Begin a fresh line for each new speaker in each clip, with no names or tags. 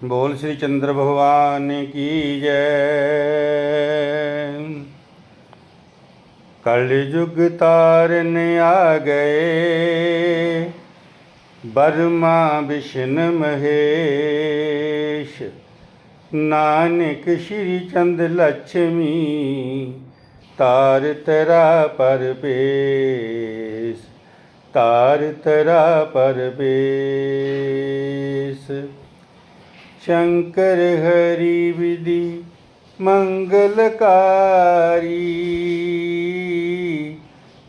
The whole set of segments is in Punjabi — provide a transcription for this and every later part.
ਬੋਲ ਸ੍ਰੀ ਚੰਦਰ ਭਗਵਾਨ ਕੀ ਜੈ। ਕਲਯੁਗ ਤਾਰਨ ਆ ਗਏ, ਬਰਮਾ ਵਿਸ਼ਨ ਮਹੇਸ਼। ਨਾਨਕ ਸ੍ਰੀ ਚੰਦ ਲక్ష్ਮੀ ਤਾਰ ਤਰਾ ਪਰਵੇਸ ਤਾਰ ਤਰਾ ਪਰਵੇਸ शंकर हरि विधि मंगलकारी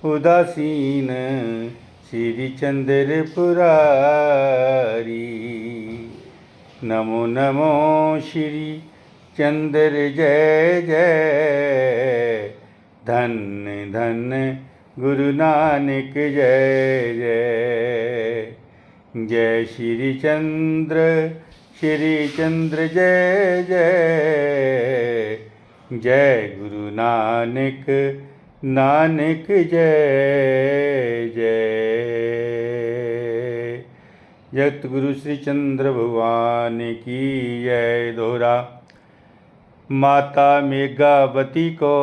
उदासीन श्री चंद्र पुरारी नमो नमो श्री चंद्र जय जय। धन धन गुरु नानक जय जय। जय श्री चंद्र श्री चंद्र जय जय। जय गुरु नानक नानक जय जय। जगत गुरु श्री चंद्र भगवान की जय दोहरा। माता मेघावती को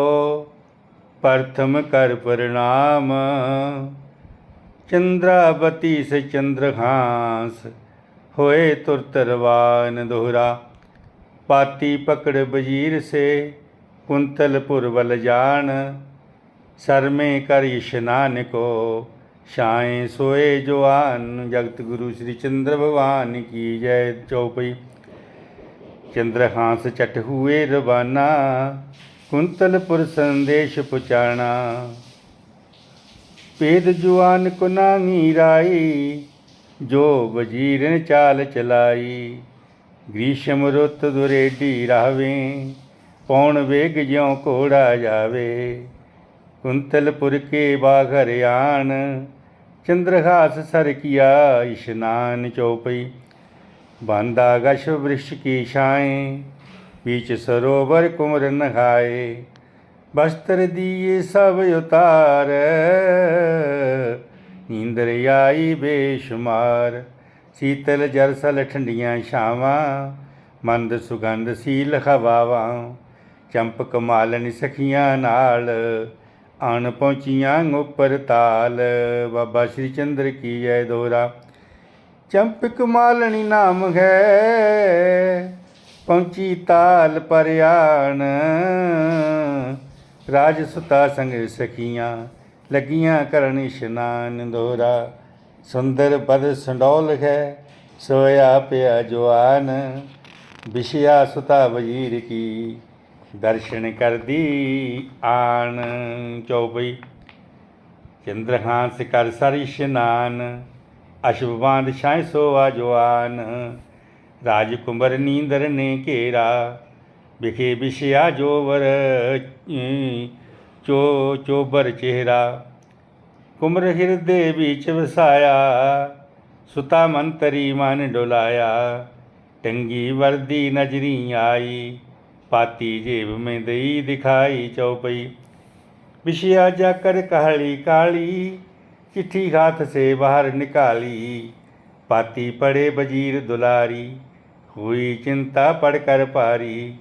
प्रथम कर प्रणाम। चंद्रावती से चंद्रघास ਹੋਏ ਤੁਰਤ ਰਵਾਨ ਦੋਹਰਾ। ਪਾਤੀ ਪਕੜ ਵਜ਼ੀਰ ਸੇ, ਕੁੰਤਲ ਪੁਰਵਲ ਜਾਣ। ਸਰ ਮੇ ਕਰ ਇਸ਼ਨਾਨ ਕੋ ਸ਼ਾਏ ਸੋਏ ਜਵਾਨ। ਜਗਤ ਗੁਰੂ ਸ੍ਰੀ ਚੰਦਰ ਭਗਵਾਨ ਕੀ ਜੈ ਚੌਪਈ। ਚੰਦਰ ਹਾਂਸ ਚਟ ਹੁਏ ਰਵਾਨਾ ਕੁੰਤਲਪੁਰ ਸੰਦੇਸ਼ ਪੁਚਾਣਾ। ਪੇਦ ਜਵਾਨ ਕੋ ਨਾਮੀ ਜੋ ਵਜ਼ੀਰਨ ਚਾਲ ਚਲਾਈ, ਗ੍ਰੀਸ਼ਮ ਰੁੱਤ ਦੁਰੇਡੀ ਰਹਵੇਂ ਪੌਣ ਵੇਗ ਜਿਉ ਘੋੜਾ ਜਾਵੇ। ਕੁੰਤਲਪੁਰ ਕੇ ਬਾਘਰ ਆਣ, ਚੰਦਰਹਾਸ ਸਰ ਕੀਆ ਇਸ਼ਨਾਨ ਚੋਪਈ। ਬਾਂਦਾ ਗਸ਼ ਵ੍ਰਿਸ਼ ਕੀ ਛਾਏ ਵਿੱਚ ਸਰੋਵਰ ਕੁਮਰ ਨਹਾਏ। ਬਸਤਰ ਦੀਏ ਸਭ ਉਤਾਰ। ਨੀਂਦਰ ਆਈ ਬੇਸ਼ੁਮਾਰ, ਸੀਤਲ ਜਰਸਲ ਠੰਡੀਆਂ ਛਾਵਾਂ, ਮੰਦ ਸੁਗੰਧ ਸੀਲ ਹਵਾਵਾਂ, ਚੰਪਕ ਮਾਲਨ ਸਖੀਆਂ ਨਾਲ ਆਣ ਪਹੁੰਚੀਆਂ ਉੱਪਰ ਤਾਲ, ਬਾਬਾ ਸ਼੍ਰੀ ਚੰਦਰ ਕੀ ਜੈ ਦੋਰਾ? ਚੰਪਕ ਮਾਲਣੀ ਨਾਮ ਹੈ, ਪਹੁੰਚੀ ਤਾਲ ਪਰਿਆਣ, ਰਾਜ ਸੁਤਾ ਸੰਗ ਸਖੀਆਂ ਲੱਗੀਆਂ ਕਰਨ ਇਸ਼ਨਾਨ ਦੋਰਾ ਸੁੰਦਰ ਬਦ ਸੰਡੋਲ ਹੈ, ਸੋਇਆ ਪਿਆ ਜਵਾਨ ਵਿਸ਼ਿਆ ਸੁਤਾ ਵਜ਼ੀਰ ਕੀ, ਦਰਸ਼ਨ ਕਰਦੀ ਆਣ ਚੌਪਈ। ਚੰਦਰਹਾਂਸ ਕਰ ਸਰ ਇਸ਼ਨਾਨ ਅਸ਼ੁਭਾਂਦ ਛਾਇ ਸੋਆ ਜਵਾਨ ਰਾਜਕੁੰਵਰ ਨੀਂਦਰ ਨੇ ਘੇਰਾ, ਵਿਖੇ ਵਿਸ਼ਿਆ ਜੋਵਰ ਚੋ ਚੋਬਰ ਚਿਹਰਾ, ਕੁਮਰ ਹਿਰਦੇ ਵਿੱਚ ਵਸਾਇਆ, ਸੁਤਾ ਮੰਤਰੀ ਮਨ ਡੋਲਾਇਆ। ਟੰਗੀ ਵਰਦੀ ਨਜ਼ਰੀ ਆਈ, ਪਾਤੀ ਜੇਬ ਮੈਂ ਦਈ ਦਿਖਾਈ ਚੌਪਈ। ਵਿਸ਼ਿਆ ਜਾ ਕਰ ਕਹਾਲੀ ਕਾਲੀ, ਚਿੱਠੀ ਹੱਥ ਸੇ ਬਾਹਰ ਨਿਕਾਲੀ। ਪਾਤੀ ਪੜੇ ਬਜੀਰ ਦੁਲਾਰੀ, ਹੋਈ ਚਿੰਤਾ ਪੜ ਕਰ ਪਾਰੀ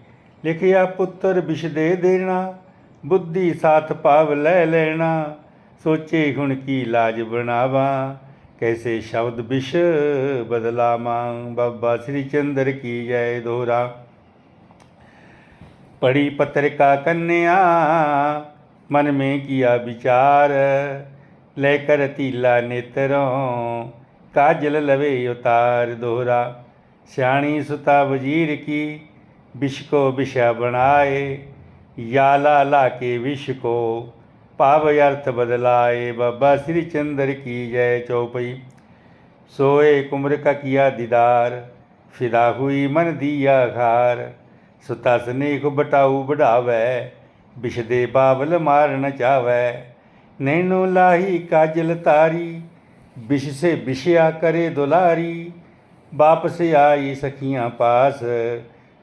ਲਿਖਿਆ ਪੁੱਤਰ ਵਿਛ ਦੇਣਾ देना बुद्धि साथ पाव ले लेना सोचे गुण की लाज बनावा कैसे शब्द विष बदलावा बाबा श्री चंद्र की जय दोहरा पढ़ी पत्रिका कन्या मन में किया विचार लेकर तीला नेत्रों काजल लवे उतार दोहरा सियाणी सुता वजीर की विष को विषा बनाए याला ला के विष को पाव अर्थ बदलाए बाबा श्री चंद्र की जय चौपई सोए कुम्र का किया दीदार फिदा हुई मन दिया घार सुता स्नेह बटाऊ बढ़ावै बिशदे बावल मारन चावै नैनो लाही काजल तारी बिश से बिशया करे दुलारी वापस आई सखियाँ पास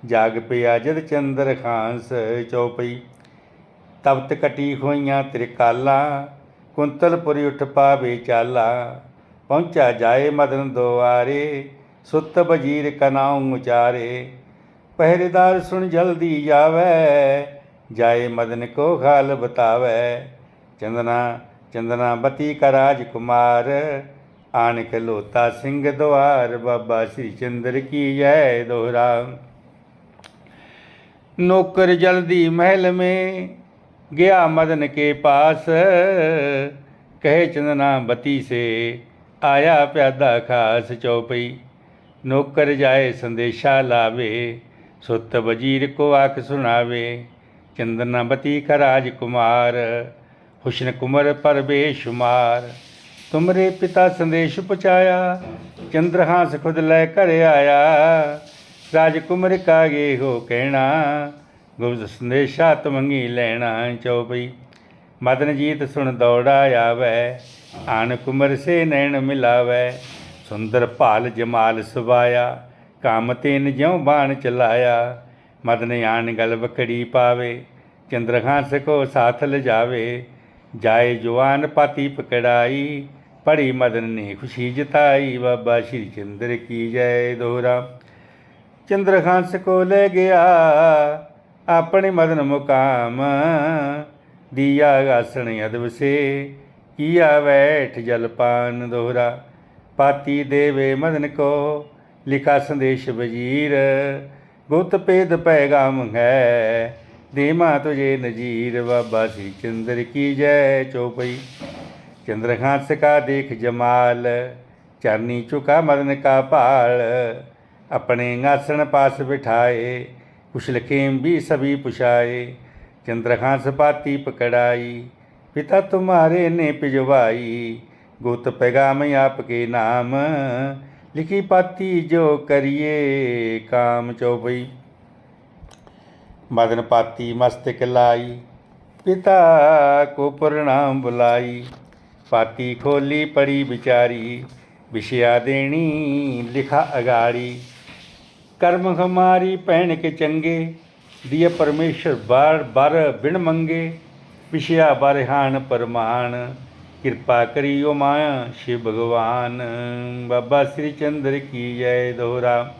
ਜਾਗ ਪਿਆ ਜਦ ਚੰਦਰ ਖਾਂਸ ਚੌਪਈ। ਤਪਤ ਕਟੀ ਹੋਈਆਂ ਤ੍ਰਿਕਾਲਾਂ, ਕੁੰਤਲਪੁਰੀ ਉਠ ਪਾਵੇ ਚਾਲਾ। ਪਹੁੰਚਾ ਜਾਏ ਮਦਨ ਦੁਆਰੇ, ਸੁੱਤ ਬਜੀਰ ਕਨਾਉ ਉਚਾਰੇ। ਪਹਿਰੇਦਾਰ ਸੁਣ ਜਲਦੀ ਜਾਵੇ, ਜਾਏ ਮਦਨ ਕੋ ਖਾਲ ਬਤਾਵੇ। ਚੰਦਨਾ ਚੰਦਨਾ ਬਤੀ ਕਾ ਰਾਜਕੁਮਾਰ ਆਣ ਕੇ ਲੋਤਾ ਸਿੰਘ ਦੁਆਰ, ਬਾਬਾ ਸ੍ਰੀ ਚੰਦਰ ਕੀ ਜੈ ਦੋਹਰਾ नौकर जल्दी महल में गया मदन के पास कहे चंदना बती से आया प्यादा खास चौपई नौकर जाए संदेशा लावे सुत वजीर को आख सुनावे चंदना बती का राजकुमार हुस्न कुमर पर बेशुमार तुमरे पिता संदेश पहुँचाया चंद्रहास खुद लै कर आया ਰਾਜਕੁਮਾਰ ਕਾਗੇ ਹੋ ਕਹਿਣਾ, ਗੁਪਤ ਸੰਦੇਸ਼ਾ ਤਮੰਗੀ ਲੈਣਾ ਚਉਪਈ ਮਦਨਜੀਤ ਸੁਣ ਦੌੜਾ ਆਵੇ, ਆਨ ਕੁਮਰ ਸੇ ਨੈਣ ਮਿਲਾਵੇ, ਸੁੰਦਰ ਭਾਲ ਜਮਾਲ ਸੁਵਾਇਆ ਕਾਮ ਤੈਨ ਜਿਉ ਬਾਣ ਚਲਾਇਆ। ਮਦਨ ਆਨ ਗਲ ਵਕੜੀ ਪਾਵੇ ਚੰਦਰਹਾਸ ਕੋ ਸਾਥ ਲਜਾਵੇ, ਜਾਏ ਜਵਾਨ ਪਾਤੀ ਪਕੜਾਈ, ਪੜੀ ਮਦਨ ਨੇ ਖੁਸ਼ੀ ਜਤਾਈ, ਬਾਬਾ ਸ਼੍ਰੀ ਚੰਦਰ ਕੀ ਜੈ ਦੋਹਰਾ। ਚੰਦਰਹੰਸ ਕੋ ਲੈ ਗਿਆ, ਆਪਣੇ ਮਦਨ ਮੁਕਾਮ ਦੀਆ ਗਾਸਣ ਅਦਵਸੇ ਕੀਆ ਬੈਠ ਜਲਪਾਨ ਦੋਹਰਾ, ਪਾਤੀ ਦੇਵੇ ਮਦਨ ਕੋ, ਲਿਖਾ ਸੰਦੇਸ਼ ਵਜੀਰ। ਗੁਪਤ ਪੇਦ ਪੈਗਾਮ ਹੈ, ਦੇਮਾ ਤੁਝੇ ਨਜੀਰ। ਬਾਬਾ ਜੀ ਚੰਦਰ ਕੀ ਜੈ ਚੋਪਈ। ਚੰਦਰਹਾਸ ਕਾ ਦੇਖ ਜਮਾਲ, ਚਰਨੀ ਚੁਕਾ ਮਦਨ ਕਾ ਭਾਲ। अपने आसन पास बिठाए कुशल खेम भी सभी पुछाए चंद्रकांत पाती पकड़ाई पिता तुम्हारे ने पिजवाई गोत पैगाम आपके नाम लिखी पाती जो करिए काम चौबई मदन पाती मस्तक लाई पिता को प्रणाम बुलाई पाती खोली पड़ी बिचारी विषया देनी लिखा अगाड़ी ਕਰਮ ਹਮਾਰੀ ਪਹਿਣ ਕੇ ਚੰਗੇ, ਦੀਏ ਪਰਮੇਸ਼ਰ ਬਾਰ ਬਾਰ ਬਿਨ ਮੰਗੇ ਪਿਛਿਆ ਬਰਹਾਨ ਪਰਮਾਨ, ਕਿਰਪਾ ਕਰੀਓ ਮਾਇਆ ਸ਼ਿਵ ਭਗਵਾਨ। ਬਾਬਾ ਸ੍ਰੀ ਚੰਦਰ ਕੀ ਜੈ ਦੋਹਰਾ,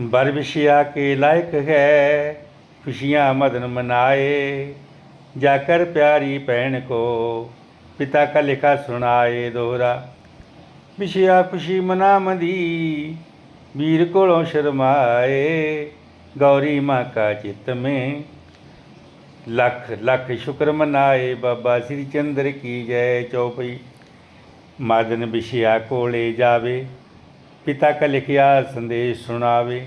ਬਰ ਵਿਸ਼ਿਆ ਕੇ ਲਾਇਕ ਹੈ, ਖੁਸ਼ੀਆਂ ਮਦਨ ਮਨਾਏ। ਜਾ ਕਰ ਪਿਆਰੀ ਭੈਣ ਕੋ, ਪਿਤਾ ਕਾ ਲਿਖਾ ਸੁਣਾਏ ਦੋਹਰਾ। ਵਿਸ਼ਿਆ ਖੁਸ਼ੀ ਮਨਾ ਮਨਾਮਦੀ ਵੀਰ ਕੋਲੋਂ ਸ਼ਰਮਾਏ, ਗੌਰੀ ਮਾਂ ਕਾ ਚਿੱਤ ਮੇ। ਲੱਖ ਲੱਖ ਸ਼ੁਕਰ ਮਨਾਏ, ਬਾਬਾ ਸ੍ਰੀ ਚੰਦਰ ਕੀ ਜੈ ਚੌਪਈ। ਮਾਦਨ ਬਿਸ਼ਿਆ ਕੋਲੇ ਜਾਵੇ, ਪਿਤਾ ਕਾ ਲਿਖਿਆ ਸੰਦੇਸ਼ ਸੁਣਾਵੇ।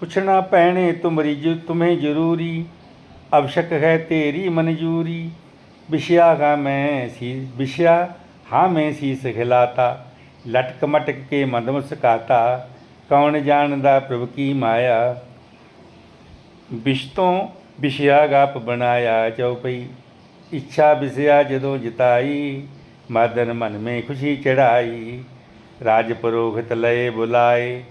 ਪੁੱਛਣਾ ਪੈਣੇ ਤੁਮਰੀ ਜੁ, ਤੁਮੇ ਜ਼ਰੂਰੀ, ਅਵਸ਼ਕ ਹੈ ਤੇਰੀ ਮਨਜ਼ੂਰੀ। ਬਿਸ਼ਿਆ ਗਾ ਮੈਂ ਸੀ ਬਿਸ਼ਿਆ ਹਾਂ ਮੈਂ ਸੀਸ ਖਿਲਾਤਾ, ਲਟਕ ਮਟਕ ਕੇ ਮਦਮ ਸਕਾਤਾ ਕੌਣ ਜਾਣਦਾ ਪ੍ਰਭ ਕੀ ਮਾਇਆ? ਵਿਸ਼ਤੋਂ ਵਿਸ਼ਿਆ ਗਾਪ ਬਣਾਇਆ ਚਉਪਈ ਇੱਛਾ ਵਿਸਿਆ ਜਦੋਂ ਜਿਤਾਈ, ਮਾਦਨ ਮਨ ਮੇ ਖੁਸ਼ੀ ਚੜਾਈ ਰਾਜ ਪਰੋਖਤ ਲਏ ਬੁਲਾਏ,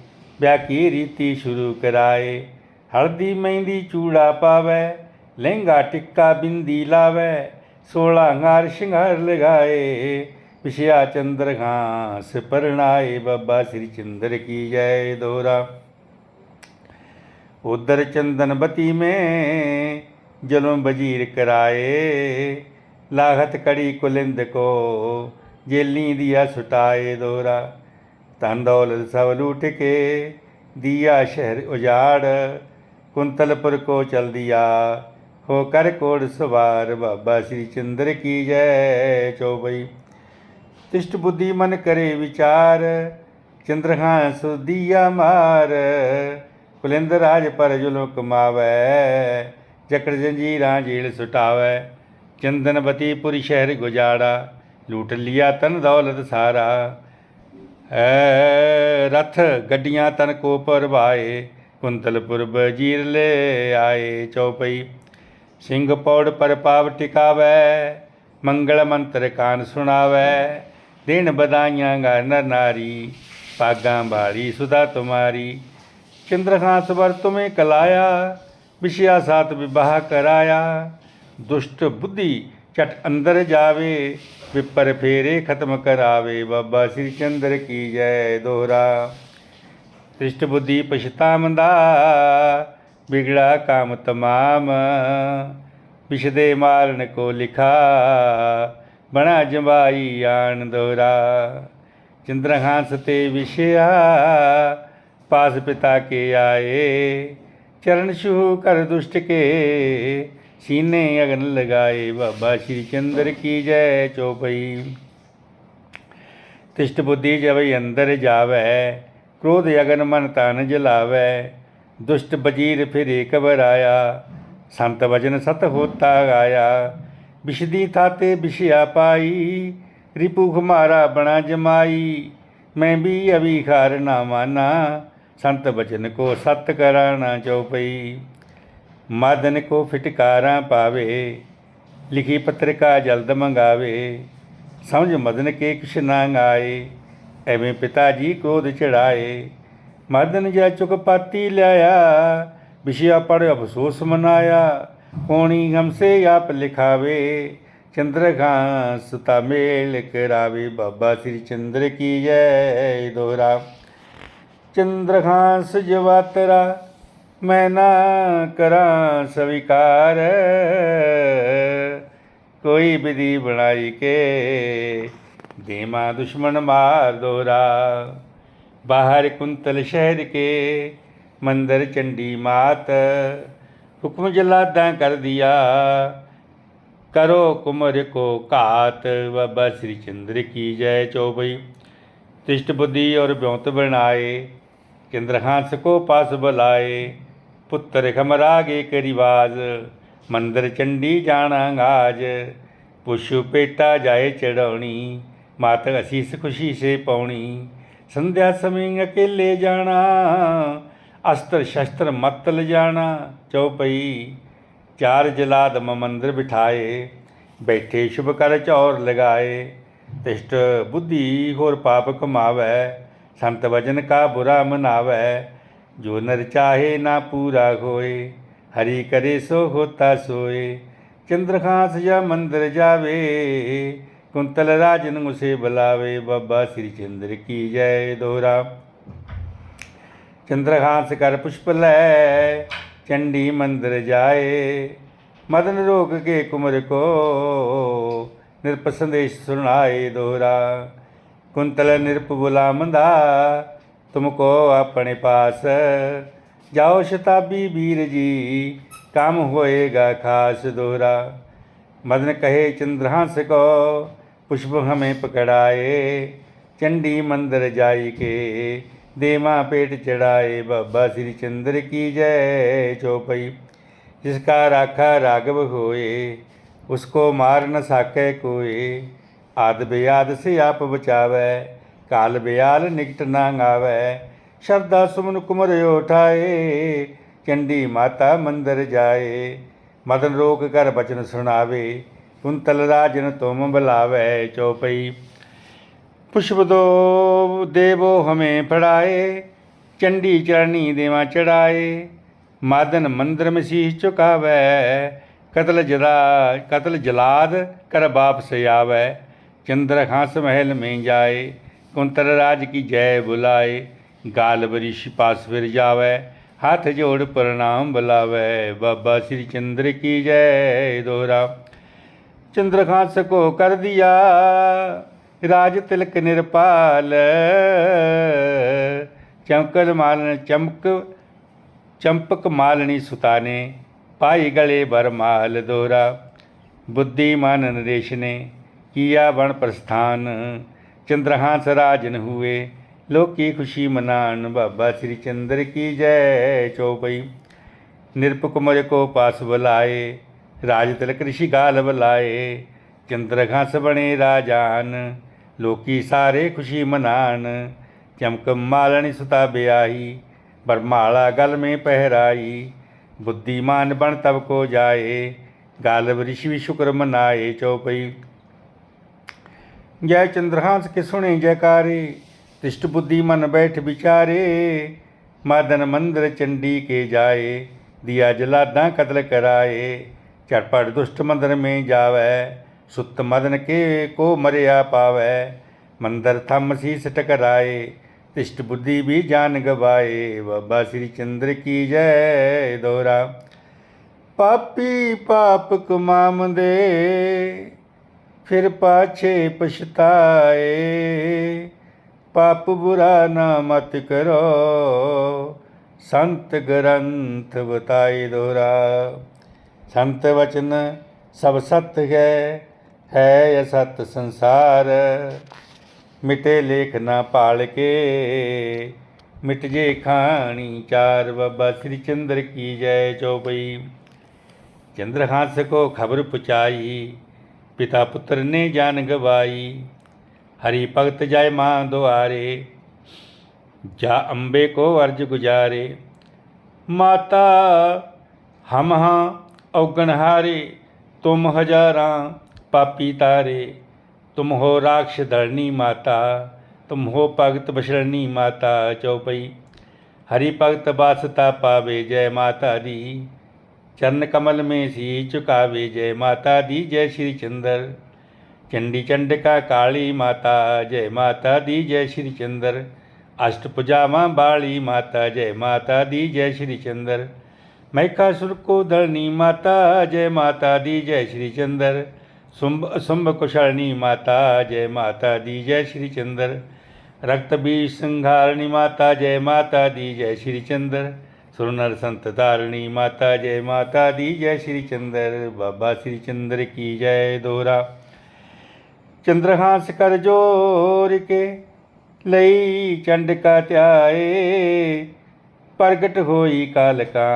ਵਿਆਹ ਕੀ ਰੀਤੀ ਸ਼ੁਰੂ ਕਰਾਏ। ਹਲਦੀ ਮਹਿੰਦੀ ਚੂੜਾ ਪਾਵੇ, ਲਹਿੰਗਾ ਟਿੱਕਾ ਬਿੰਦੀ ਲਾਵੇ, ਸੋਲਾ ਅੰਗਾਰ ਸ਼ਿੰਗਾਰ ਲਗਾਏ। ਪਿਛਿਆ ਚੰਦਰ ਘਾਸ ਪਰਣਾਏ ਬੱਬਾ ਸ੍ਰੀ ਚੰਦਰ ਕੀ ਜੈ ਦੋਰਾ। ਉਧਰ ਚੰਦਨ ਬਤੀ ਮੇ ਜਲੋਂ ਬਜੀਰ ਕਰਾਏ। ਲਾਹਤ ਕੜੀ ਕੁਲਿੰਦ ਕੋ ਜੇਲੀ ਦੀਆ ਸੁਟਾਏ ਦੋਰਾ। ਤਨ ਦੌਲਤ ਸਭ ਲੂਟ ਕੇ ਦੀਆ ਸ਼ਹਿਰ ਉਜਾੜ। ਕੁੰਤਲਪੁਰ ਕੋ ਚਲ ਦਿਆ ਹੋ ਕਰ ਕੋੜ ਸਵਾਰ ਬਾਬਾ ਸ੍ਰੀ ਚੰਦਰ ਕੀ ਜੈ ਚੋਬਈ। तिष्ट बुद्धि मन करे विचार चंद्रहां सुदिया मार ਕੁਲਿੰਦ ਰਾਜ ਪਰ ਜੁਲਮ ਕਮਾਵੈ ਜਕੜ ਜੰਜੀਰਾਂ ਜੀਲ ਸੁਟਾਵੈ ਚੰਦਨਬਤੀ ਪੁਰੀ ਸ਼ਹਿਰ ਗੁਜਾੜਾ ਲੂਟ ਲਿਆ ਤਨ ਦੌਲਤ ਸਾਰਾ ਐ ਰਥ ਗੱਡੀਆਂ ਤਨ ਕੋ ਪਰਵਾਏ ਕੁੰਤਲਪੁਰ ਬਜੀਰ ਲੈ ਆਏ ਚੌਪਈ ਸਿੰਘ ਪੌੜ ਪਰ ਪਾਵ ਟਿਕਾਵੈ ਮੰਗਲ ਮੰਤਰ ਕਾਨ ਸੁਣਾਵੈ ਦਿਨ ਬਦਾਈਆਂ ਗਾ ਨਰ ਨਾਰੀ, ਪਾਗਾਂ ਬਾਲੀ ਸੁਦਾ ਤੁਮਾਰੀ। ਚੰਦਰ ਖਾਂ ਸਵਰ ਤੁਮੇ ਕਲਾਇਆ, ਵਿਸ਼ਿਆ ਸਾਤ ਵਿਵਾਹ ਕਰਾਇਆ। ਦੁਸ਼ਟ ਬੁੱਧੀ ਚਟ ਅੰਦਰ ਜਾਵੇ, ਵਿਪਰ ਫੇਰੇ ਖਤਮ ਕਰਾਵੇ। ਬਾਬਾ ਸ੍ਰੀ ਚੰਦਰ ਕੀ ਜੈ ਦੋਹਰਾ। ਤ੍ਰਿਸ਼ਟ ਬੁੱਧੀ ਪਛਤਾਮਦਾ ਵਿਗੜਾ ਕਾਮ ਤਮਾਮ। ਵਿਸ਼ਦੇ ਮਾਰਨ ਕੋ ਲਿਖਾ ਬਣਾ ਜੰਬਾਈ ਆਣ ਦੋਰਾ ਚੰਦਰਹਾਂਸ ਤੇ ਵਿਸ਼ਿਆ ਪਾਸ ਪਿਤਾ ਕੇ ਆਏ। ਚਰਨ ਛੂ ਕਰ ਦੁਸ਼ਟ ਕੇ। ਸੀਨੇ ਅਗਨ ਲਗਾਏ। ਬਾਬਾ ਸ਼੍ਰੀ ਚੰਦਰ ਕੀ ਜੈ ਚੋਪਈ। ਤਿਸ਼ਟ ਬੁੱਧੀ ਜਵਈ ਅੰਦਰ ਜਾਵੈ। ਕ੍ਰੋਧ ਅਗਨ ਮਨ ਤਨ ਜਲਾਵੈ। ਦੁਸ਼ਟ ਬਜੀਰ ਫਿਰੇ ਕਬਰਾਇਆ ਸੰਤ ਵਜਨ ਸਤ ਹੋਤਾ ਗਾਇਆ। ਵਿਸ਼ਦੀ ਥਾਤੇ ਵਿਸ਼ਿਆ ਪਾਈ ਰਿਪੂ ਖਮਾਰਾ ਬਣਾ ਜਮਾਈ। ਮੈਂ ਵੀ ਅਵਿਖਾਰ ਨਾ ਮਾਨਾ ਸੰਤ ਬਚਨ ਕੋ ਸਤ ਕਰਾਣਾ ਚਉਪਈ। ਮਾਦਨ ਕੋ ਫਟਕਾਰਾਂ ਪਾਵੇ, ਲਿਖੀ ਪੱਤਰਿਕਾ ਜਲਦ ਮੰਗਾਵੇ। ਸਮਝ ਮਦਨ ਕੇ ਕਿਛ ਨਾ ਆਏ, ਐਵੇਂ ਪਿਤਾ ਜੀ ਕ੍ਰੋਧ ਚੜਾਏ। ਮਦਨ ਜਾ ਚੁਕ ਪਾਤੀ ਲਿਆਇਆ ਵਿਸ਼ਿਆ ਪੜ ਅਫਸੋਸ ਮਨਾਇਆ। ਹੋਣੀ ਗਮਸੇ ਆਪ ਲਿਖਾਵੇ ਚੰਦਰਖਾਂ ਸੁਤਾ ਮੇਲ ਕਰਾਵੇ। ਬਾਬਾ ਸ੍ਰੀ ਚੰਦਰ ਕੀ ਜੈ ਦੋਰਾ ਚੰਦਰਖਾਂ ਸਜਵਾਤਰਾ ਮੈਂ ਨਾ ਕਰਾਂ ਸਵੀਕਾਰ। ਕੋਈ ਵਿਧੀ ਬਣਾਈ ਕੇ ਦੇਮਾ ਦੁਸ਼ਮਣ ਮਾਰ ਦੋਰਾ ਬਾਹਰ ਕੁੰਤਲ ਸ਼ਹਿਰ ਕੇ, ਮੰਦਰ ਚੰਡੀ ਮਾਤ। ਹੁਕਮ ਜਲਾਦਾਂ ਕਰ ਦਿਆ ਕਰੋ ਕੁਮਰ ਕੋ ਘਾਤ, ਬਾਬਾ ਸ੍ਰੀ ਚੰਦਰ ਕੀ ਜੈ ਚੌਬਈ ਤਿਸ਼ਟ ਬੁੱਧੀ ਔਰ ਬਿਉਂਤ ਬਣਾਏ ਚੰਦਰਹਾਂਸ ਕੋ ਪਾਸ ਬੁਲਾਏ। ਪੁੱਤਰ ਖਮਰਾਗੇ ਕਰਿਵਾਜ ਮੰਦਰ ਚੰਡੀ ਜਾਣਾ ਗਾਜ। ਪੁਸ਼ੂ ਪੇਟਾ ਜਾਏ ਚੜਾਉਣੀ, ਮਾਤ ਅਸੀਸ ਖੁਸ਼ੀ ਸੇ ਪਾਉਣੀ। ਸੰਧਿਆ ਸਮੇਂ ਅਕੇਲੇ ਜਾਣਾ ਅਸਤਰ ਸ਼ਸਤਰ ਮਤ ਲਿਜਾਣਾ ਚਉਪਈ ਚਾਰ ਜਲਾਦ ਮ ਮੰਦਰ ਬਿਠਾਏ ਬੈਠੇ ਸ਼ੁਭ ਕਰ ਚੌਰ ਲਗਾਏ ਤਿਸ਼ਟ ਬੁੱਧੀ ਹੋਰ ਪਾਪ ਕਮਾਵੈ ਸੰਤ ਵਜਨ ਕਾ ਬੁਰਾ ਮਨਾਵੈ ਜੋ ਨਰ ਚਾਹੇ ਨਾ ਪੂਰਾ ਹੋਏ ਹਰੀ ਕਰੇ ਸੋ ਹੋਤਾ ਸੋਏ ਚੰਦਰਖਾਸ ਜਾ ਮੰਦਰ ਜਾਵੇ ਕੁੰਤਲ ਰਾਜਨ ਉਸੇ ਬੁਲਾਵੇ ਬਾਬਾ ਸ੍ਰੀ ਚੰਦਰ ਕੀ ਜੈ चंद्रघास कर पुष्प लय चंडी मंदिर जाए। मदन रोग के कुमर को निरप संदेश सुनाए दोहरा। कुंतल नृप बुला, मंदा, तुमको अपने पास जाओ शताब्दी वीर जी, काम होएगा खास दोहरा। मदन कहे, चंद्रहास को पुष्प हमें पकड़ाए, चंडी मंदिर जाई के ਦੇਵਾ ਪੇਟ ਚੜਾਏ, ਬਾਬਾ ਸ੍ਰੀ ਚੰਦਰ ਕੀ ਜੈ ਚੋਪਈ। ਜਿਸ ਕਾ ਰਾਖਾ ਰਾਗਵ ਹੋਏ, ਉਸ ਕੋ ਮਾਰ ਨ ਸਾਕੈ ਕੋਏ। ਆਦ ਬਿਆਦ ਸੇ ਆਪ ਬਚਾਵੇ, ਕਾਲ ਬਿਆਲ ਨਿਕਟ ਨਾ ਆਵੇ ਸ਼ਰਦਾ ਸੁਮਨ ਕੁਮਰ ਉਠਾਏ, ਚੰਡੀ ਮਾਤਾ ਮੰਦਰ ਜਾਏ। ਮਦਨ ਰੋਗ ਕਰ ਬਚਨ ਸੁਣਾਵੇ, ਕੁੰਤਲ ਰਾਜਨ ਤੁਮ ਬੁਲਾਵੇ ਚੋਪਈ। ਪੁਸ਼ਪਦੋ ਦੇਵੋ ਹਮੇ ਫੜਾਏ, ਚੰਡੀ ਚਰਣੀ ਦੇਵਾ ਚੜਾਏ। ਮਾਦਨ ਮੰਦਰ ਮਸੀਹ ਚੁਕਾਵੇ ਕਤਲ ਜਦਾ ਕਤਲ ਜਲਾਦ ਕਰ ਵਾਪਸ ਆਵੇ। ਚੰਦਰ ਖਾਸ ਮਹਿਲ ਮੇ ਜਾਏ, ਕੁੰਤਰ ਰਾਜ ਕੀ ਜੈ ਬੁਲਾਏ। ਗਾਲ ਬਰਿਸ਼ ਪਾਸ ਫਿਰ ਜਾਵੇ, ਹੱਥ ਜੋੜ ਪ੍ਰਣਾਮ ਬੁਲਾਵੇ। ਬਾਬਾ ਸ੍ਰੀ ਚੰਦਰ ਕੀ ਜੈ ਦੋਹਰਾ ਚੰਦਰ ਖਾਸ ਕੋ ਕਰ ਦਿਆ। ਰਾਜ ਤਿਲਕ ਨਿਰਪਾਲ। ਚਮਕਦ ਮਾਲਨ ਚਮਕ, ਚੰਪਕ ਮਾਲਣੀ ਸੁਤਾਨੇ, ਪਾਈ ਗਲੇ ਬਰਮਾਲ ਦੋਰਾ। ਬੁੱਧੀਮਾਨ ਨਰੇਸ਼ ਨੇ ਕੀਆ ਬਣ ਪ੍ਰਸਥਾਨ। ਚੰਦਰਹਾਸ ਰਾਜਨ ਹੋਏ, ਲੋਕੀ ਖੁਸ਼ੀ ਮਨਾਨ ਬਾਬਾ ਸ੍ਰੀ ਚੰਦਰ ਕੀ ਜੈ ਚੋਪਈ। ਨਿਰਪਕ ਮਰੇ ਕੋ ਪਾਸ ਬੁਲਾਏ, ਰਾਜ ਤਿਲਕ ઋષਿ ਗਾਲ ਬੁਲਾਏ ਚੰਦਰਘਾਸ ਬਣੇ ਰਾਜਾਨ। लोकी सारे खुशी मनान। चमक मालनी सुता ब्याही, बरमाला गल में पहराई। बुद्धिमान बन तब को जाए गालव ऋषि शुक्र मनाए। चौपई जय चंद्रहांस के सुने जयकारे तिष्ट बुद्धि मन बैठ बिचारे। मादन मंदिर चंडी के जाए, दिया जलादा कत्ल कराए। चटपट दुष्ट मंदिर में जावे। ਸੁੱਤ ਮਦਨ ਕੇ ਕੋ ਮਰਿਆ ਪਾਵੇ? ਮੰਦਰ ਥੰਮ ਸੀਸ ਟਕਰਾਏ ਤਿਸ਼ਟ ਬੁੱਧੀ ਵੀ ਜਾਨ ਗਵਾਏ। ਬਾਬਾ ਸ੍ਰੀ ਚੰਦਰ ਕੀ ਜੈ ਦੋਰਾ? ਪਾਪੀ ਪਾਪ ਕਮਾਮਦੇ, ਫਿਰ ਪਾਛੇ ਪਛਤਾਏ। ਪਾਪ ਬੁਰਾ ਨਾ ਮਤ ਕਰੋ, ਸੰਤ ਗ੍ਰੰਥ ਬਤਾਈ ਦੋਰਾ। ਸੰਤ ਵਚਨ ਸਭ ਸਤ ਹੈ ਹੈ ਅਸਤ ਸੰਸਾਰ। ਮਿਟੇ ਲੇਖ ਨਾ ਪਾਲ ਕੇ, ਮਿਟ ਜੇ ਖਾਣੀ ਚਾਰ ਬਾਬਾ ਸ੍ਰੀ ਚੰਦਰ ਕੀ ਜੈ ਚੌਬਈ ਚੰਦਰ ਹਾਸ ਕੋ ਖਬਰ ਪੁਚਾਈ, ਪਿਤਾ ਪੁੱਤਰ ਨੇ ਜਾਨ ਗਵਾਈ। ਹਰੀ ਭਗਤ ਜੈ ਮਾਂ ਦੁਆਰੇ, ਜਾ ਅੰਬੇ ਕੋ ਅਰਜ ਗੁਜਾਰੇ। ਮਾਤਾ, ਹਮ ਹਾਂ ਔਗਣ ਹਾਰੇ, ਤੁਮ ਹਜ਼ਾਰਾਂ पापी तारे, तुम हो राक्ष धरणी माता, तुम हो भगत बशरणी माता, चौपई। हरि भगत बासता पावे, जय माता दी। चरण कमल में सी चुकावे, जय माता दी, जय श्री चंद्र। चंडी चंड का काली माता, जय माता दी, जय श्री चंद्र। अष्टपुजामाँ बाली माता, जय माता दी, जय श्री चंद्र। मैकासुर को धरणी माता, जय माता दी, जय श्री चंद्र। શુંભ શુંભ કુશાળની માતા જય માતા દી જય શ્રીચંદ્ર રક્તબીજ સંહારની માતા જય માતા દી જય શ્રીચંદ્ર સુરનર સંત તારણી માતા જય માતા દી જય શ્રીચંદ્ર બાબા શ્રીચંદ્ર કી જય દોરા ચંદ્રહાસ કર જોર કે ਲਈ ਚੰਡ ਕਾ ਧਿਆਏ ਪ੍ਰਗਟ ਹੋਈ ਕਾਲ ਕਾ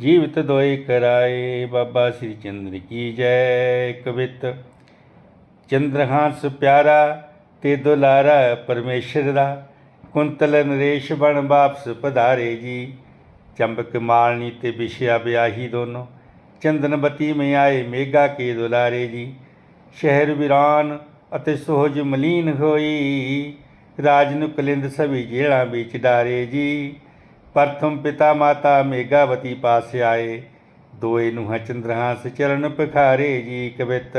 ਜੀਵਤ ਦੋਇ ਕਰਾਏ, ਬਾਬਾ ਸ੍ਰੀ ਚੰਦਰ ਕੀ ਜੈ? ਕਵਿਤ ਚੰਦਰਹਾਸ ਪਿਆਰਾ, ਤੇ ਦੁਲਾਰਾ ਪਰਮੇਸ਼ਰ ਦਾ। ਕੁੰਤਲ ਨਰੇਸ਼ ਬਣ ਵਾਪਸ ਪਧਾਰੇ ਜੀ। ਚੰਬਕ ਮਾਲਨੀ ਤੇ ਵਿਸ਼ਿਆ ਵਿਆਹੀ ਦੋਨੋਂ। ਚੰਦਨਬਤੀ ਮੈਂ ਆਏ ਮੇਗਾ ਕੇ ਦੁਲਾਰੇ ਜੀ। ਸ਼ਹਿਰ ਵੀਰਾਨ ਅਤੇ ਸੋਹਜ ਮਲੀਨ ਹੋਈ। ਰਾਜ ਨੂੰ ਕਲਿੰਦ ਸਭੀ ਜੇਲਾਂ ਵਿੱਚ ਡਾਰੇ ਜੀ। ਪ੍ਰਥਮ ਪਿਤਾ ਮਾਤਾ ਮੇਗਾਵਤੀ ਪਾਸ ਆਏ। ਦੋਏ ਨੂੰ ਹਾਂ ਚੰਦਰਹਾਸ ਚਰਨ ਪਖਾਰੇ ਜੀ ਕਵਿਤ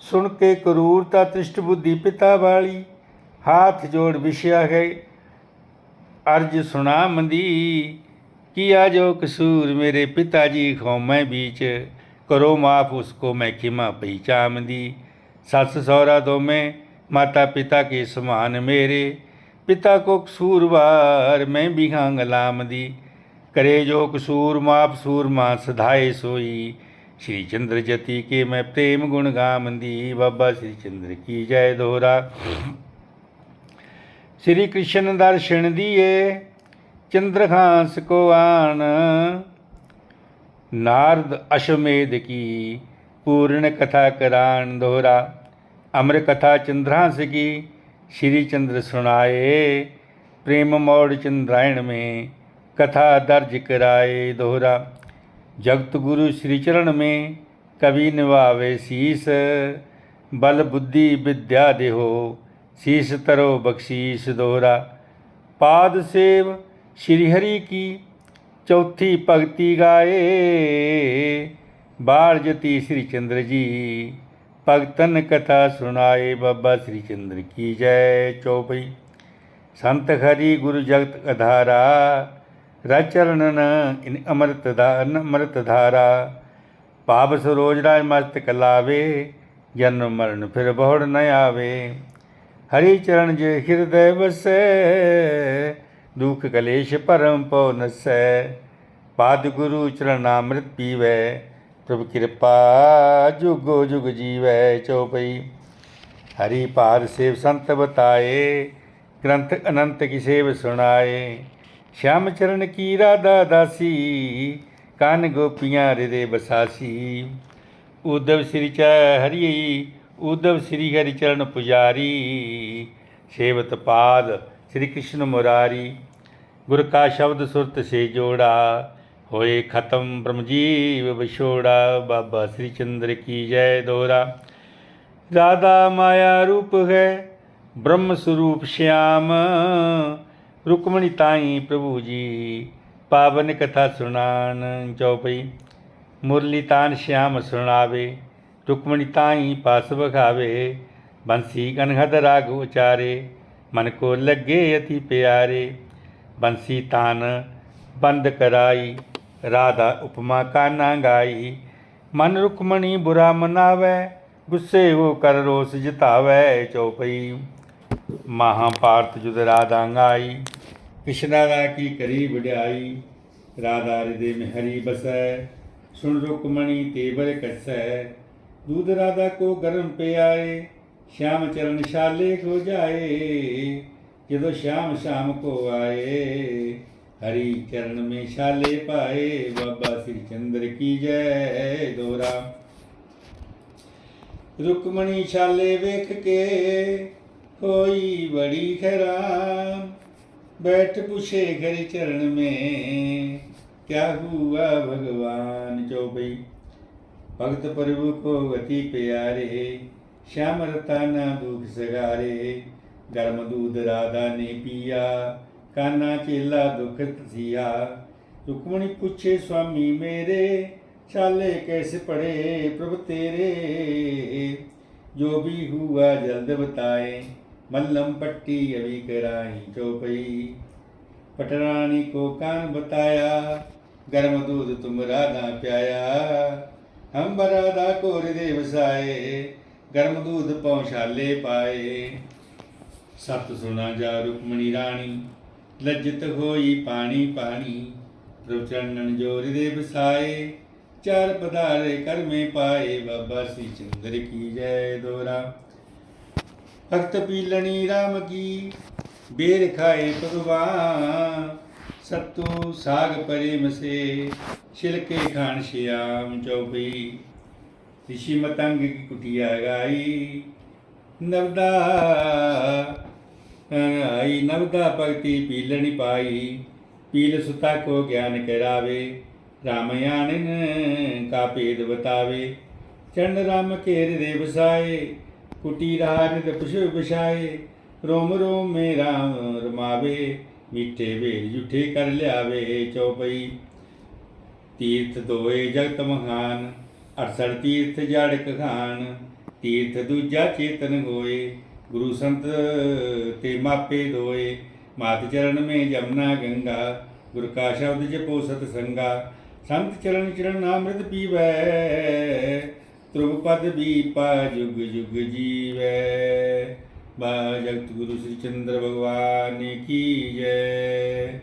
ਸੁਣ ਕੇ ਕਰੂਰ ਤਾਂ ਤ੍ਰਿਸ਼ਟ ਬੁੱਧੀ ਪਿਤਾ ਵਾਲੀ। ਹਾਥ ਜੋੜ ਵਿਸ਼ਿਆ ਹੈ। ਅਰਜ ਸੁਣਾ ਮੰਦੀ, ਕੀ ਆ ਜੋ ਕਸੂਰ ਮੇਰੇ ਪਿਤਾ ਜੀ ਖੌਮੈ ਵਿੱਚ ਕਰੋ ਮਾਫ ਉਸ ਕੋ ਮੈਂ ਖਿਮਾ ਪਈ ਚਾਮਦੀ ਸੱਸ ਸਹੁਰਾ ਦੋਵੇਂ, ਮਾਤਾ ਪਿਤਾ ਕੇ ਸਮਾਨ ਮੇਰੇ। ਪਿਤਾ ਕੋ ਕਸੂਰਵਾਰ ਮੈਂ ਬਿਹਾਂ ਗਲਾਮ ਦੀ। ਕਰੇ ਜੋ ਕਸੂਰ, ਮਾਪ ਸੂਰ ਸੂਰਮਾ ਸਧਾਏ ਸੋਈ। ਸ਼੍ਰੀ ਚੰਦਰ ਜਤੀ ਕੇ ਮੈਂ ਪ੍ਰੇਮ ਗੁਣ ਗਾਮੰਦੀ ਬਾਬਾ ਸ਼੍ਰੀ ਚੰਦਰ ਕੀ ਜੈ ਦੋਹਰਾ। ਸ਼੍ਰੀ ਕ੍ਰਿਸ਼ਨ ਦਰਸ਼ਨ ਦੀਏ ਚੰਦਰਹਾਸ ਕੋ ਆਣ। ਨਾਰਦ ਅਸ਼ਮੇਦ ਕੀ, ਪੂਰਨ ਕਥਾ ਕਰਾਣ ਦੋਹਰਾ। ਅਮਰ ਕਥਾ ਚੰਦਰਹਾਸ ਕੀ श्री चंद्र सुनाए, प्रेम मौड़ चंद्रायण में कथा दर्ज कराए दोहरा। जगत गुरु श्रीचरण में कवि निभावे शीस। बल बुद्धि विद्या देहो शीश तरो बख्शीश दोहरा। पाद सेव श्रीहरि की चौथी पगती गाए। बारजती श्री चंद्र जी। ਭਗਤਨ ਕਥਾ ਸੁਣਾਏ ਬਾਬਾ ਸ੍ਰੀ ਚੰਦਰ ਕੀ ਜੈ ਚੌਪਈ। ਸੰਤ ਹਰੀ ਗੁਰੂ ਜਗਤ ਅਧਾਰਾ ਰਚਰਨਨ ਇਨ ਅਮਰਤ ਦਾਨ ਅਮਰਤ ਧਾਰਾ। ਪਾਪ ਸਰੋਜ ਰਾਜ ਮਸਤ ਕਲਾਵੇ ਜਨਮ ਮਰਨ ਫਿਰ ਬਹੁੜ ਨ ਆਵੇ। ਹਰੀ ਚਰਨ ਜੇ ਹਿਰਦੈ ਵਸੈ, ਦੁਖ ਕਲੇਸ਼ ਪਰਮ ਪਉ ਨਸੈ। ਪਾਦ ਗੁਰੂ ਚਰਨ ਅੰਮ੍ਰਿਤ ਪੀਵੈ ਪ੍ਰਭ ਕਿਰਪਾ ਜੁਗੋ ਜੁਗ ਜੀਵੈ ਚਉਪਈ। ਹਰੀ ਪਾਦ ਸੇਵ ਸੰਤ ਬਤਾਏ, ਗ੍ਰੰਥ ਅਨੰਤ ਕੀ ਸੇਵ ਸੁਣਾਏ। ਸ਼ਾਮ ਚਰਨ ਕੀ ਰਾਧਾ ਦਾਸੀ, ਕਨ ਗੋਪੀਆਂ ਹਿਰਦੇ ਬਸਾਸੀ। ਉਦਵ ਸ੍ਰੀ ਚ ਹਰੀ ਉਦਵ ਸ੍ਰੀ ਹਰੀ ਚਰਨ ਪੁਜਾਰੀ। ਸੇਵਤ ਪਾਦ ਸ੍ਰੀ ਕ੍ਰਿਸ਼ਨ ਮੁਰਾਰੀ। ਗੁਰ ਕਾ ਸ਼ਬਦ ਸੁਰਤ ਸੇ ਜੋੜਾ ਹੋਏ ਖਤਮ ਬ੍ਰਹਮ ਜੀਵ ਵਿਛੋੜਾ ਬਾਬਾ ਸ੍ਰੀ ਚੰਦਰ ਕੀ ਜੈ ਦੋਰਾ ਰਾਧਾ ਮਾਇਆ ਰੂਪ ਹੈ ਬ੍ਰਹਮ ਸਰੂਪ ਸ਼ਿਆਮ ਰੁਕਮਣੀ ਤਾਈ ਪ੍ਰਭੂ ਜੀ ਪਾਵਨ ਕਥਾ ਸੁਣਾਨ ਚਉਪਈ ਮੁਰਲੀ ਤਾਨ ਸ਼ਿਆਮ ਸੁਣਾਵੇ ਰੁਕਮਣੀ ਤਾਈ ਪਾਸ ਬਖਾਵੇ ਬੰਸੀ ਕਨਹਦ ਰਾਗ ਉਚਾਰੇ ਮਨ ਕੋ ਲੱਗੇ ਅਤੀ ਪਿਆਰੇ ਬੰਸੀ ਤਾਨ ਬੰਦ ਕਰਾਈ ਰਾਧਾ ਉਪਮਾ ਕਾਨਾ ਗਾਈ ਮਨ ਰੁਕਮਣੀ ਬੁਰਾ ਮਨਾਵੇ ਗੁੱਸੇ ਉਹ ਕਰ ਰੋਸ ਜਿਤਾਵੇ ਚਉਪਈ ਮਹਾਭਾਰਤ ਜੁਦ ਰਾਧਾ ਗਾਈ ਕ੍ਰਿਸ਼ਨਾ ਦਾ ਕੀ ਕਰੀ ਵਡਿਆਈ ਰਾਧਾ ਹਿਰਦੇ में हरि बसै सुन रुकमणि तेबर कसै दूध राधा को गर्म पे आए श्याम चरण शाले को जाए ਜਦੋਂ ਸ਼ਾਮ ਸ਼ਾਮ ਕੋ ਆਏ हरी चरण में शाले पाए, बाबा श्री चंद्र की जय दोरा रुक्मणी शाले वेख के, कोई बड़ी खराम। बैठ पुछे घर चरण में क्या हुआ भगवान चौबई? भक्त प्रभु को गति प्यारे, श्याम रताना दुख सगारे, गर्म दूध राधा ने पिया। काना चेला दुख सिया रुक्मणी पूछे स्वामी मेरे चाले कैसे पड़े प्रभु तेरे जो भी हुआ जल्द बताए मल्लम पट्टी अभी कराई चौपई पटरानी को कान बताया गर्म दूध तुम राधा प्याया हम राधा को हृदय वसाए गर्म दूध पौशाले पाए सत सुना जा रुक्मणी रानी लज्जित होई पानी पानी प्रभु चरणन जो हृदय बसाए चार पधारे कर में पाए बाबा श्री चंद्र की जय दोरा भक्त पीलनी राम की बेर खाए भगवान सत्तू साग प्रेम से छिलके खान श्याम चौबई ऋषि मतंग की कुटिया गाई नवदा ਆਈ ਨਵਦਾ ਭਗਤੀ ਪੀਲਣੀ ਪਾਈ, ਪੀਲ ਸੁਤਾ ਕੋ ਗਿਆਨ ਕਰਾਵੇ ਰਾਮ ਰਾਮਯਾਨਨ ਕਾ ਭੇਦ ਬਤਾਵੇ ਚੰਨ ਰਾਮ ਕੇਰ ਦੇ ਵਸਾਏ, ਕੁਟੀ ਰਹਾਨ ਦੇ ਪੁਸ਼ਪ ਬਸਾਏ ਰੋਮ ਰੋਮ ਮੇ ਰਾਮ ਰਮਾਵੇ, ਮਿੱਠੇ ਵੇਲ ਜੁਠੇ ਕਰ ਲਿਆਵੇ ਚੌਪਈ। ਤੀਰਥ ਦੋਏ ਜਗਤ ਮਹਾਨ ਅਰਸਣ ਤੀਰਥ ਜੜ ਕਖਾਨ ਤੀਰਥ ਦੂਜਾ ਚੇਤਨ ਹੋਏ। ਗੁਰੂ ਸੰਤ ਤੇ ਮਾਪੇ ਦੋਏ, ਮਾਤ ਚਰਨ ਮੇ ਜਮਨਾ ਗੰਗਾ, ਗੁਰ ਕਾ ਸ਼ਬਦ ਜਪੋ ਸਤ ਸੰਗਾ, ਸੰਤ ਚਰਨ ਚਰਨ ਅੰਮ੍ਰਿਤ ਪੀਵੈ ਧਰੁਵ ਪਦ ਵੀ ਪਾ ਜੁਗ ਜੁਗ ਜੀਵੈ। ਬਾ ਜਗਤ ਗੁਰੂ ਸ੍ਰੀ ਚੰਦਰ ਭਗਵਾਨ ਕੀ ਜੈ।